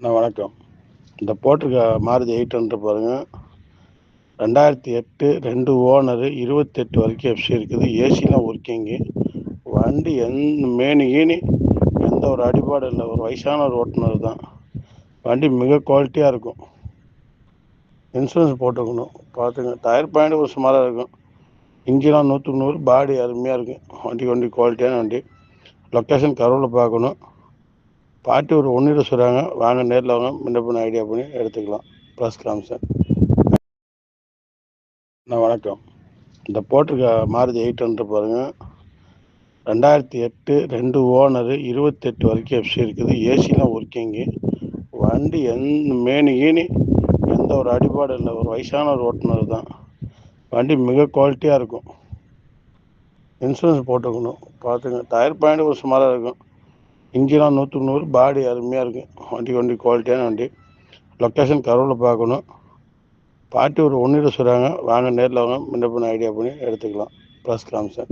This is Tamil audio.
அண்ணா வணக்கம். இந்த போட்டிருக்க மாருதி எயிட் ஹண்ட்ரட் பாருங்கள் ரெண்டாயிரத்தி எட்டு ரெண்டு ஓனரு இருபத்தெட்டு வரைக்கும் எஃப்சி இருக்குது. ஏசிலாம் ஒர்க்கிங்கு வண்டி எந்த மேனு எந்த ஒரு அடிபாடும் இல்லை. ஒரு வயசான ஒரு ஓட்டுநர் தான். வண்டி மிக குவாலிட்டியாக இருக்கும். இன்சூரன்ஸ் போட்டுக்கணும். பார்த்துங்க. டயர் பாயிண்ட் ஒரு சுமாராக இருக்கும். இன்ஜினாக நூற்றுக்கு நூறு. பாடி அருமையாக இருக்கும். வண்டி வண்டி குவாலிட்டியான வண்டி. லொக்கேஷன் கருவில் பார்க்கணும். பாட்டி ஒரு ஒன்றில் சொல்கிறாங்க வாங்க நேரில் வாங்க முன்ன பின்ன ஐடியா பண்ணி எடுத்துக்கலாம். ப்ளஸ் சார் நான் வணக்கம். இந்த போட்டிருக்க மாருதி எயிட் ஹண்ட்ரட் பாருங்கள் ரெண்டாயிரத்தி எட்டு ரெண்டு ஓனரு இருபத்தெட்டு வரைக்கும் எஃப்சி இருக்குது. ஏசிலாம் ஒர்க்கிங்கு வண்டி எந்த மேனி கீனி எந்த ஒரு அடிபாடும் இல்லை. ஒரு வயசான ஒரு ஓட்டுநர் தான். வண்டி மிக குவாலிட்டியாக இருக்கும். இன்சூரன்ஸ் போட்டுக்கணும். பார்த்துங்க. டயர் பாயிண்ட் ஒரு சுமாராக இருக்கும். இன்ஜின்லாம் நூற்றுக்கு நூறு பாடி அருமையாக இருக்கும் வண்டி வண்டி குவாலிட்டியான வண்டி. லொக்கேஷன் கருவில் பார்க்கணும். பாட்டி ஒரு ஒன்றில் சொல்கிறாங்க வாங்க நேரில் வாங்க முன்ன பின்ன ஐடியா பண்ணி எடுத்துக்கலாம். ப்ளஸ் காமிச்சேன்